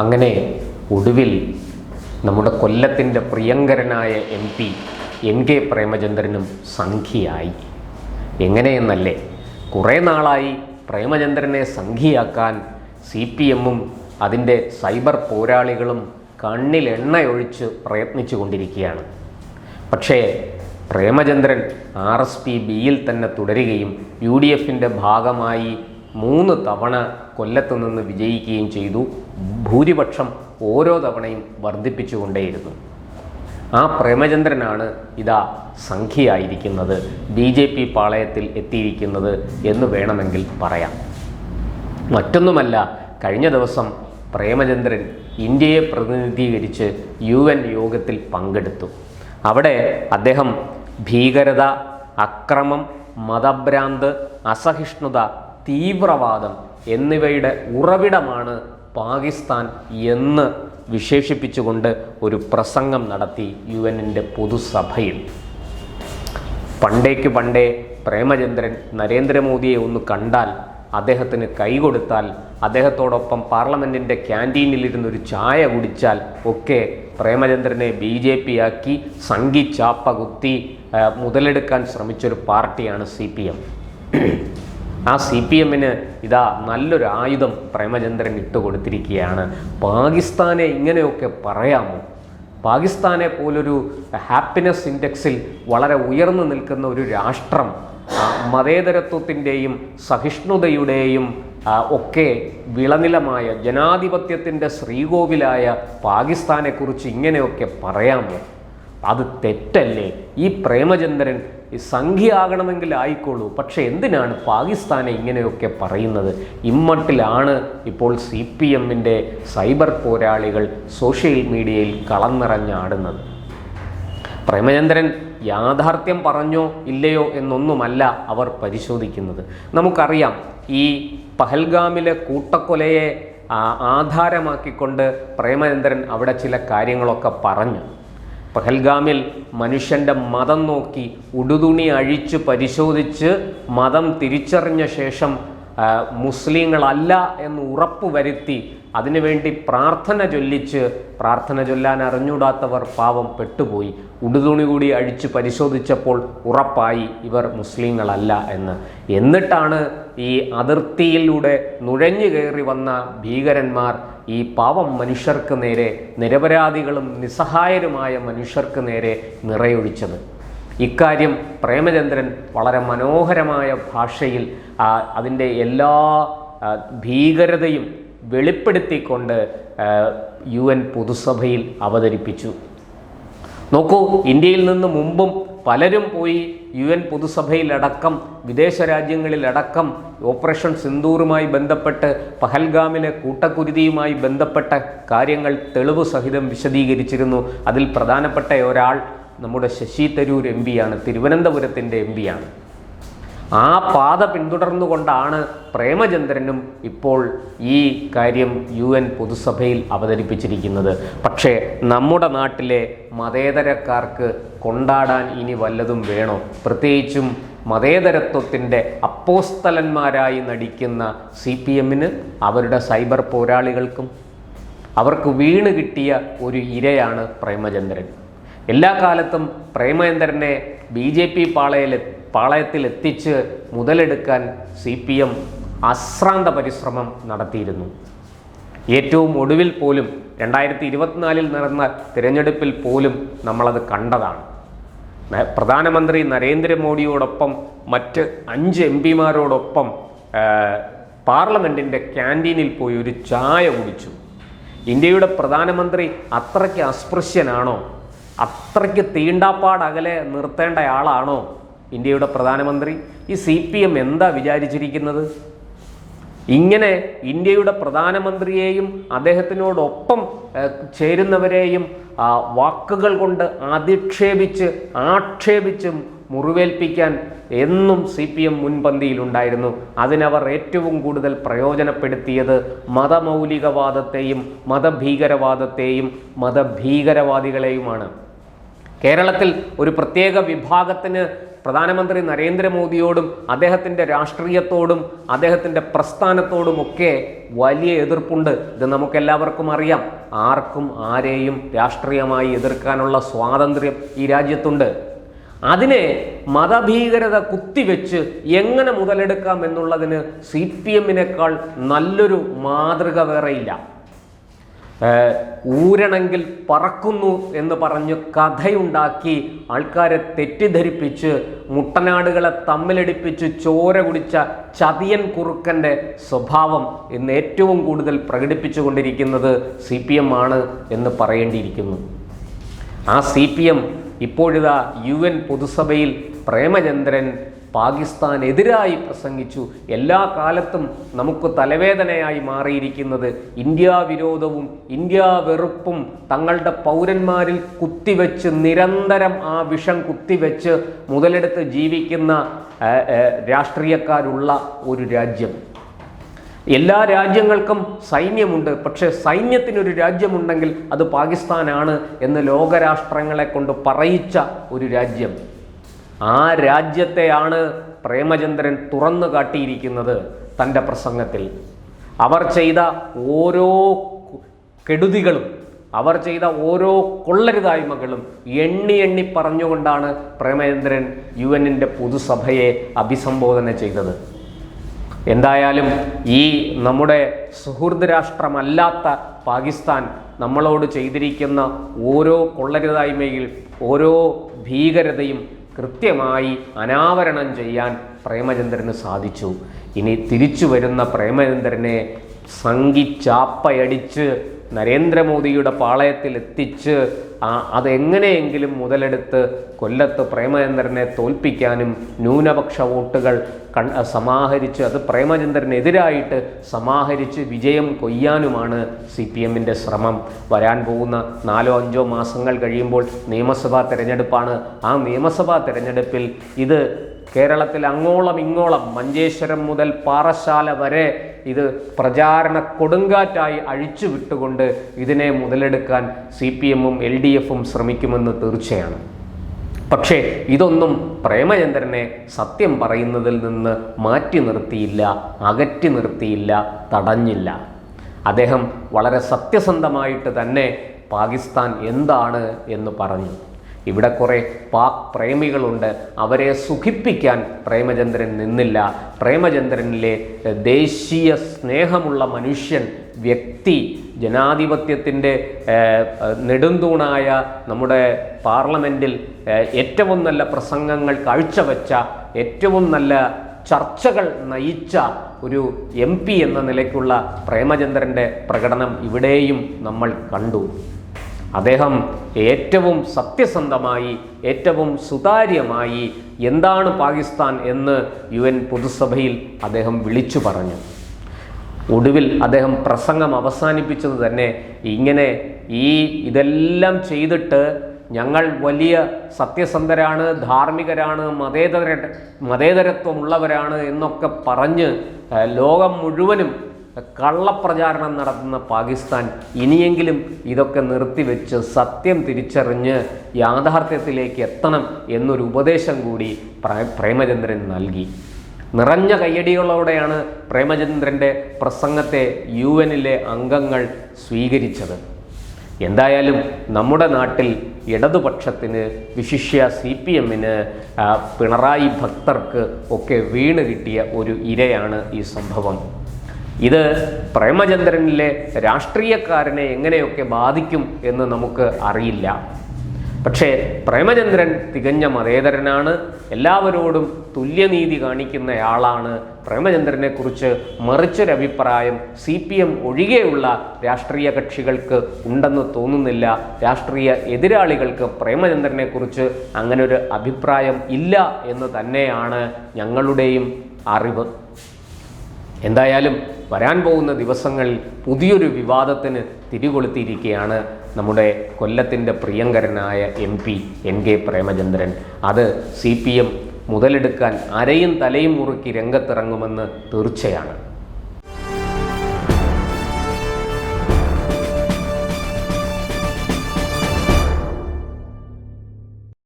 അങ്ങനെ ഒടുവിൽ നമ്മുടെ കൊല്ലത്തിന്റെ പ്രിയങ്കരനായ എം പി എൻ കെ പ്രേമചന്ദ്രനും സംഖ്യയായി. എങ്ങനെയെന്നല്ലേ? കുറേ നാളായി പ്രേമചന്ദ്രനെ സംഖ്യയാക്കാൻ സി പി എമ്മും അതിന്റെ സൈബർ പോരാളികളും കണ്ണിൽ എണ്ണയൊഴിച്ച് പ്രയത്നിച്ചു കൊണ്ടിരിക്കുകയാണ് പക്ഷേ പ്രേമചന്ദ്രൻ ആർ എസ് പി ബിയിൽ തന്നെ തുടരുകയും യു ഡി എഫിന്റെ ഭാഗമായി മൂന്ന് തവണ കൊല്ലത്ത് നിന്ന് വിജയിക്കുകയും ചെയ്തു. ഭൂരിപക്ഷം ഓരോ തവണയും വർദ്ധിപ്പിച്ചുകൊണ്ടേയിരുന്നു. ആ പ്രേമചന്ദ്രനാണ് ഇതാ സംഖ്യയായിരിക്കുന്നത്. ബി ജെ പി പാളയത്തിൽ എത്തിയിരിക്കുന്നത് എന്ന് വേണമെങ്കിൽ പറയാം. മറ്റൊന്നുമല്ല കഴിഞ്ഞ ദിവസം പ്രേമചന്ദ്രൻ ഇന്ത്യയെ പ്രതിനിധീകരിച്ച് യു എൻ യോഗത്തിൽ പങ്കെടുത്തു. അവിടെ അദ്ദേഹം ഭീകരത അക്രമം മതഭ്രാന്ത് അസഹിഷ്ണുത തീവ്രവാദം എന്നിവയുടെ ഉറവിടമാണ് പാകിസ്ഥാൻ എന്ന് വിശേഷിപ്പിച്ചുകൊണ്ട് ഒരു പ്രസംഗം നടത്തി യു എന്നിന്റെ പൊതുസഭയിൽ. പണ്ടേക്ക് പണ്ടേ പ്രേമചന്ദ്രൻ നരേന്ദ്രമോദിയെ ഒന്ന് കണ്ടാൽ അദ്ദേഹത്തിന് കൈ കൊടുത്താൽ അദ്ദേഹത്തോടൊപ്പം പാർലമെന്റിന്റെ ക്യാന്റീനിലിരുന്ന് ഒരു ചായ കുടിച്ചാൽ ഒക്കെ പ്രേമചന്ദ്രനെ ബി ജെ പി ആക്കി സംഘി കുത്തി മുതലെടുക്കാൻ ശ്രമിച്ചൊരു പാർട്ടിയാണ് സി പി എം. ആ സി പി എമ്മിന് ഇതാ നല്ലൊരു ആയുധം പ്രേമചന്ദ്രൻ ഇട്ടുകൊടുത്തിരിക്കുകയാണ് പാകിസ്ഥാനെ ഇങ്ങനെയൊക്കെ പറയാമോ? പാകിസ്ഥാനെ പോലൊരു ഹാപ്പിനെസ് ഇൻഡെക്സിൽ വളരെ ഉയർന്നു നിൽക്കുന്ന ഒരു രാഷ്ട്രം മതേതരത്വത്തിന്റെയും സഹിഷ്ണുതയുടെയും ഒക്കെ വിളനിലമായ ജനാധിപത്യത്തിന്റെ ശ്രീകോവിലായ പാകിസ്ഥാനെക്കുറിച്ച് ഇങ്ങനെയൊക്കെ പറയാമോ? അത് തെറ്റല്ലേ? ഈ പ്രേമചന്ദ്രൻ സംഖ്യയാകണമെങ്കിൽ ആയിക്കോളൂ. പക്ഷെ എന്തിനാണ് പാകിസ്ഥാനെ ഇങ്ങനെയൊക്കെ പറയുന്നത്? ഇമ്മട്ടിലാണ് ഇപ്പോൾ സി പി എമ്മിന്റെ സൈബർ പോരാളികൾ സോഷ്യൽ മീഡിയയിൽ കളന്നിറഞ്ഞാടുന്നത് പ്രേമചന്ദ്രൻ യാഥാർത്ഥ്യം പറഞ്ഞോ ഇല്ലയോ എന്നൊന്നുമല്ല അവർ പരിശോധിക്കുന്നത്. നമുക്കറിയാം ഈ പഹൽഗാമിലെ കൂട്ടക്കൊലയെ ആധാരമാക്കിക്കൊണ്ട് പ്രേമചന്ദ്രൻ അവിടെ ചില കാര്യങ്ങളൊക്കെ പറഞ്ഞു. പഹൽഗാമിൽ മനുഷ്യന്റെ മതം നോക്കി ഉടുതുണി അഴിച്ച് പരിശോധിച്ച് മതം തിരിച്ചറിഞ്ഞ ശേഷം മുസ്ലിങ്ങളല്ല എന്ന് ഉറപ്പ് വരുത്തി അതിനുവേണ്ടി പ്രാർത്ഥന ചൊല്ലിച്ച് പ്രാർത്ഥന ചൊല്ലാൻ അറിഞ്ഞൂടാത്തവർ പാവം പെട്ടുപോയി. ഉടുതുണി കൂടി അഴിച്ച് പരിശോധിച്ചപ്പോൾ ഉറപ്പായി ഇവർ മുസ്ലിങ്ങളല്ല എന്ന്. എന്നിട്ടാണ് ഈ അതിർത്തിയിലൂടെ നുഴഞ്ഞു കയറി വന്ന ഭീകരന്മാർ ഈ പാവം മനുഷ്യർക്ക് നേരെ നിരപരാധികളും നിസ്സഹായരുമായ മനുഷ്യർക്ക് നേരെ നിറയൊഴിച്ചത്. ഇക്കാര്യം പ്രേമചന്ദ്രൻ വളരെ മനോഹരമായ ഭാഷയിൽ അതിന്റെ എല്ലാ ഭീകരതയും വെളിപ്പെടുത്തിക്കൊണ്ട് യു എൻ പൊതുസഭയിൽ അവതരിപ്പിച്ചു. നോക്കൂ ഇന്ത്യയിൽ നിന്ന് മുമ്പും പലരും പോയി യു എൻ പൊതുസഭയിലടക്കം വിദേശ രാജ്യങ്ങളിലടക്കം ഓപ്പറേഷൻ സിന്ദൂറുമായി ബന്ധപ്പെട്ട് പഹൽഗാമിലെ കൂട്ടക്കുരുതിയുമായി ബന്ധപ്പെട്ട കാര്യങ്ങൾ തെളിവ് സഹിതം വിശദീകരിച്ചിരുന്നു. അതിൽ പ്രധാനപ്പെട്ട ഒരാൾ നമ്മുടെ ശശി തരൂർ എം പിയാണ് തിരുവനന്തപുരത്തിന്റെ എം പിയാണ്. ആ പാത പിന്തുടർന്നുകൊണ്ടാണ് പ്രേമചന്ദ്രനും ഇപ്പോൾ ഈ കാര്യം യു എൻ പൊതുസഭയിൽ അവതരിപ്പിച്ചിരിക്കുന്നത്. പക്ഷേ നമ്മുടെ നാട്ടിലെ മതേതരക്കാർക്ക് കൊണ്ടാടാൻ ഇനി വല്ലതും വേണോ? പ്രത്യേകിച്ചും മതേതരത്വത്തിന്റെ അപ്പോസ്തലന്മാരായി നടിക്കുന്ന സി പി എമ്മിന് അവരുടെ സൈബർ പോരാളികൾക്കും അവർക്ക് വീണ് കിട്ടിയ ഒരു ഇരയാണ് പ്രേമചന്ദ്രൻ. എല്ലാ കാലത്തും പ്രേമചന്ദ്രനെ ബി ജെ പി പാളയിൽ പാളയത്തിൽ എത്തിച്ച് മുതലെടുക്കാൻ സി പി എം അശ്രാന്ത പരിശ്രമം നടത്തിയിരുന്നു. ഏറ്റവും ഒടുവിൽ പോലും രണ്ടായിരത്തി ഇരുപത്തിനാലിൽ നടന്ന തിരഞ്ഞെടുപ്പിൽ പോലും നമ്മളത് കണ്ടതാണ്. പ്രധാനമന്ത്രി നരേന്ദ്രമോദിയോടൊപ്പം മറ്റ് അഞ്ച് എം പിമാരോടൊപ്പം പാർലമെന്റിന്റെ ക്യാന്റീനിൽ പോയി ഒരു ചായ കുടിച്ചു. ഇന്ത്യയുടെ പ്രധാനമന്ത്രി അത്രയ്ക്ക് അസ്പൃശ്യനാണോ? അത്രയ്ക്ക് തീണ്ടാപ്പാടകലെ നിർത്തേണ്ട ആളാണോ ഇന്ത്യയുടെ പ്രധാനമന്ത്രി? ഈ സി പി എം എന്താ വിചാരിച്ചിരിക്കുന്നത്? ഇങ്ങനെ ഇന്ത്യയുടെ പ്രധാനമന്ത്രിയെയും അദ്ദേഹത്തിനോടൊപ്പം ചേരുന്നവരെയും വാക്കുകൾ കൊണ്ട് അധിക്ഷേപിച്ച് ആക്ഷേപിച്ചും മുറിവേൽപ്പിക്കാൻ എന്നും സി പി എം മുൻപന്തിയിലുണ്ടായിരുന്നു. അതിനവർ ഏറ്റവും കൂടുതൽ പ്രയോജനപ്പെടുത്തിയത് മതമൗലികവാദത്തെയും മതഭീകരവാദത്തെയും മതഭീകരവാദികളെയുമാണ്. കേരളത്തിൽ ഒരു പ്രത്യേക വിഭാഗത്തിന് പ്രധാനമന്ത്രി നരേന്ദ്രമോദിയോടും അദ്ദേഹത്തിന്റെ രാഷ്ട്രീയത്തോടും അദ്ദേഹത്തിന്റെ പ്രസ്ഥാനത്തോടുമൊക്കെ വലിയ എതിർപ്പുണ്ട് ഇത് നമുക്കെല്ലാവർക്കും അറിയാം. ആർക്കും ആരെയും രാഷ്ട്രീയമായി എതിർക്കാനുള്ള സ്വാതന്ത്ര്യം ഈ രാജ്യത്തുണ്ട്. അതിനെ മതഭീകരത കുത്തിവെച്ച് എങ്ങനെ മുതലെടുക്കാം എന്നുള്ളതിന് സി പി എമ്മിനേക്കാൾ നല്ലൊരു മാതൃക വേറെയില്ല. ഊരണമെങ്കിൽ പറക്കുന്നു എന്ന് പറഞ്ഞ് കഥയുണ്ടാക്കി ആൾക്കാരെ തെറ്റിദ്ധരിപ്പിച്ച് മുട്ടനാടുകളെ തമ്മിലടിപ്പിച്ച് ചോര കുടിച്ച ചതിയൻ കുറുക്കന്റെ സ്വഭാവം ഇന്ന് ഏറ്റവും കൂടുതൽ പ്രകടിപ്പിച്ചു കൊണ്ടിരിക്കുന്നത് സി പി എം ആണ് എന്ന് പറയേണ്ടിയിരിക്കുന്നു. ആ സി പി എം ഇപ്പോഴിതാ യു എൻ പൊതുസഭയിൽ പ്രേമചന്ദ്രൻ പാകിസ്ഥാനെതിരായി പ്രസംഗിച്ചു. എല്ലാ കാലത്തും നമുക്ക് തലവേദനയായി മാറിയിരിക്കുന്നത് ഇന്ത്യ വിരോധവും ഇന്ത്യ വെറുപ്പും തങ്ങളുടെ പൗരന്മാരിൽ കുത്തിവെച്ച് നിരന്തരം ആ വിഷം കുത്തിവെച്ച് മുതലെടുത്ത് ജീവിക്കുന്ന രാഷ്ട്രീയക്കാരുള്ള ഒരു രാജ്യം. എല്ലാ രാജ്യങ്ങൾക്കും സൈന്യമുണ്ട്. പക്ഷേ സൈന്യത്തിനൊരു രാജ്യമുണ്ടെങ്കിൽ അത് പാകിസ്ഥാനാണ് എന്ന് ലോകരാഷ്ട്രങ്ങളെ കൊണ്ട് പറയിച്ച ഒരു രാജ്യം. ആ രാജ്യത്തെയാണ് പ്രേമചന്ദ്രൻ തുറന്നു കാട്ടിയിരിക്കുന്നത് തന്റെ പ്രസംഗത്തിൽ. അവർ ചെയ്ത ഓരോ കെടുതികളും അവർ ചെയ്ത ഓരോ കൊള്ളരുതായ്മകളും എണ്ണി എണ്ണി പറഞ്ഞുകൊണ്ടാണ് പ്രേമചന്ദ്രൻ യു എന്നിന്റെ പൊതുസഭയെ അഭിസംബോധന ചെയ്തത്. എന്തായാലും ഈ നമ്മുടെ സുഹൃദ് രാഷ്ട്രമല്ലാത്ത പാകിസ്ഥാൻ നമ്മളോട് ചെയ്തിരിക്കുന്ന ഓരോ കൊള്ളരുതായ്മയിൽ ഓരോ ഭീകരതയും കൃത്യമായി അനാവരണം ചെയ്യാൻ പ്രേമചന്ദ്രന് സാധിച്ചു. ഇനി തിരിച്ചു വരുന്ന പ്രേമചന്ദ്രനെ സംഘിച്ചാപ്പയടിച്ച് നരേന്ദ്രമോദിയുടെ പാളയത്തിൽ എത്തിച്ച് അതെങ്ങനെയെങ്കിലും മുതലെടുത്ത് കൊല്ലത്ത് പ്രേമചന്ദ്രനെ തോൽപ്പിക്കാനും ന്യൂനപക്ഷ വോട്ടുകൾ കൺ സമാഹരിച്ച് അത് പ്രേമചന്ദ്രനെതിരായിട്ട് സമാഹരിച്ച് വിജയം കൊയ്യാനുമാണ് സി പി എമ്മിന്റെ ശ്രമം. വരാൻ പോകുന്ന നാലോ അഞ്ചോ മാസങ്ങൾ കഴിയുമ്പോൾ നിയമസഭാ തിരഞ്ഞെടുപ്പാണ്. ആ നിയമസഭാ തിരഞ്ഞെടുപ്പിൽ ഇത് കേരളത്തിൽ അങ്ങോളം ഇങ്ങോളം മഞ്ചേശ്വരം മുതൽ പാറശാല വരെ ഇത് പ്രചാരണ കൊടുങ്കാറ്റായി അഴിച്ചു വിട്ടുകൊണ്ട് ഇതിനെ മുതലെടുക്കാൻ സി പി എമ്മും എൽ ഡി എഫും ശ്രമിക്കുമെന്ന് തീർച്ചയാണ്. പക്ഷേ ഇതൊന്നും പ്രേമചന്ദ്രനെ സത്യം പറയുന്നതിൽ നിന്ന് മാറ്റി നിർത്തിയില്ല അകറ്റി നിർത്തിയില്ല തടഞ്ഞില്ല. അദ്ദേഹം വളരെ സത്യസന്ധമായിട്ട് തന്നെ പാകിസ്ഥാൻ എന്താണ് എന്ന് പറഞ്ഞു. ഇവിടെ കുറേ പാക് പ്രേമികളുണ്ട്. അവരെ സുഖിപ്പിക്കാൻ പ്രേമചന്ദ്രൻ നിന്നില്ല. പ്രേമചന്ദ്രനിലെ ദേശീയ സ്നേഹമുള്ള മനുഷ്യൻ വ്യക്തി ജനാധിപത്യത്തിന്റെ നെടുന്തൂണായ നമ്മുടെ പാർലമെന്റിൽ ഏറ്റവും നല്ല പ്രസംഗങ്ങൾ കാഴ്ചവെച്ച ഏറ്റവും നല്ല ചർച്ചകൾ നയിച്ച ഒരു എം എന്ന നിലയ്ക്കുള്ള പ്രേമചന്ദ്രന്റെ പ്രകടനം ഇവിടെയും നമ്മൾ കണ്ടു. അദ്ദേഹം ഏറ്റവും സത്യസന്ധമായി ഏറ്റവും സുതാര്യമായി എന്താണ് പാകിസ്ഥാൻ എന്ന് യു എൻ പൊതുസഭയിൽ അദ്ദേഹം വിളിച്ചു പറഞ്ഞു. ഒടുവിൽ അദ്ദേഹം പ്രസംഗം അവസാനിപ്പിച്ചത് തന്നെ ഇങ്ങനെ ഈ ഇതെല്ലാം ചെയ്തിട്ട് ഞങ്ങൾ വലിയ സത്യസന്ധരാണ് ധാർമ്മികരാണ് മതേതര മതേതരത്വമുള്ളവരാണ് എന്നൊക്കെ പറഞ്ഞ് ലോകം മുഴുവനും കള്ളപ്രചാരണം നടത്തുന്ന പാകിസ്ഥാൻ ഇനിയെങ്കിലും ഇതൊക്കെ നിർത്തിവെച്ച് സത്യം തിരിച്ചറിഞ്ഞ് യാഥാർത്ഥ്യത്തിലേക്ക് എത്തണം എന്നൊരു ഉപദേശം കൂടി പ്രേമചന്ദ്രൻ നൽകി. നിറഞ്ഞ കയ്യടികളോടെയാണ് പ്രേമചന്ദ്രന്റെ പ്രസംഗത്തെ യു എനിലെ അംഗങ്ങൾ സ്വീകരിച്ചത്. എന്തായാലും നമ്മുടെ നാട്ടിൽ ഇടതുപക്ഷത്തിന് വിശിഷ്യ സി പി എമ്മിന് പിണറായി ഭക്തർക്ക് ഒക്കെ വീണ് കിട്ടിയ ഒരു ഇരയാണ് ഈ സംഭവം. ഇത് പ്രേമചന്ദ്രനിലെ രാഷ്ട്രീയക്കാരനെ എങ്ങനെയൊക്കെ ബാധിക്കും എന്ന് നമുക്ക് അറിയില്ല. പക്ഷേ പ്രേമചന്ദ്രൻ തികഞ്ഞ മതേതരനാണ്. എല്ലാവരോടും തുല്യനീതി കാണിക്കുന്നയാളാണ് പ്രേമചന്ദ്രനെ കുറിച്ച് മറിച്ചൊരഭിപ്രായം സി പി എം ഒഴികെയുള്ള രാഷ്ട്രീയ കക്ഷികൾക്ക് ഉണ്ടെന്ന് തോന്നുന്നില്ല. രാഷ്ട്രീയ എതിരാളികൾക്ക് പ്രേമചന്ദ്രനെക്കുറിച്ച് അങ്ങനെ ഒരു അഭിപ്രായം ഇല്ല എന്ന് തന്നെയാണ് ഞങ്ങളുടെയും അറിവ്. എന്തായാലും വരാൻ പോകുന്ന ദിവസങ്ങളിൽ പുതിയൊരു വിവാദത്തിന് തിരികൊളുത്തിയിരിക്കുകയാണ് നമ്മുടെ കൊല്ലത്തിന്റെ പ്രിയങ്കരനായ M P N K Premachandran. അത് സി പി എം മുതലെടുക്കാൻ അരയും തലയും മുറുക്കി രംഗത്തിറങ്ങുമെന്ന് തീർച്ചയാണ്.